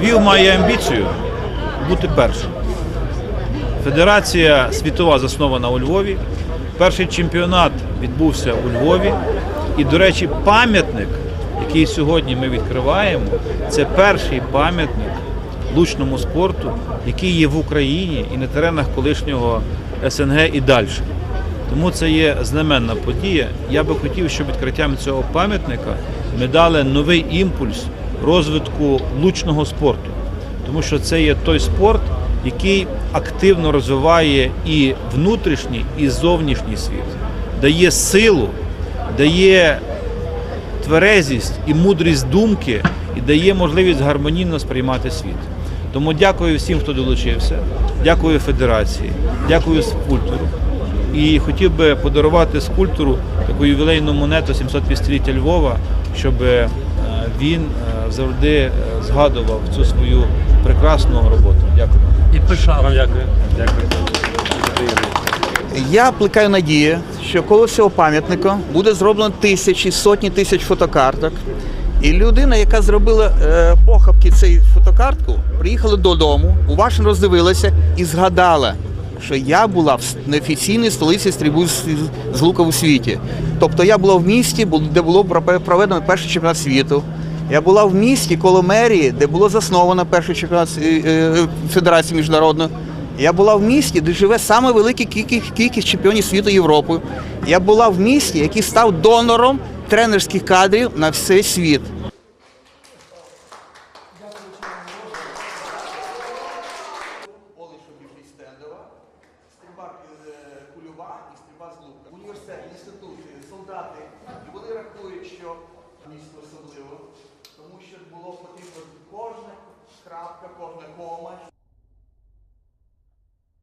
Львів має амбіцію бути першим. Федерація світова заснована у Львові. Перший чемпіонат відбувся у Львові. І, до речі, пам'ятник, який сьогодні ми відкриваємо, це перший пам'ятник лучному спорту, який є в Україні і на теренах колишнього СНГ і далі. Тому це є знаменна подія. Я би хотів, щоб відкриттям цього пам'ятника ми дали новий імпульс розвитку лучного спорту. Тому що це є той спорт, який активно розвиває і внутрішній, і зовнішній світ, дає силу, дає тверезість і мудрість думки і дає можливість гармонійно сприймати світ. Тому дякую всім, хто долучився, дякую федерації, дякую скульптору. І хотів би подарувати скульптору таку ювілейну монету 750-ліття Львова, щоб е, він е, завжди е, згадував цю свою прекрасну роботу. Дякую. І пишав. Вам дякую. Дякую. Я плекаю надію, що коло цього пам'ятника буде зроблено тисячі, сотні тисяч фотокарток. І людина, яка зробила е, похабки цієї фотокартку, приїхала додому, уважно роздивилася і згадала, що я була в неофіційній столиці стрільби з, з лука у світі. Тобто я була в місті, де було проведено перший чемпіонат світу. Я була в місті коло мерії, де було засновано першу чемпіонат е, е, федерації міжнародної. Я була в місті, де живе саме велика кількість, кількість чемпіонів світу Європи. Я була в місті, який став донором тренерських кадрів на всей світ. Університет, інститути, солдати. І вони рахують, що місто особливо тому що було потрібно кожна крапка, кожна кома,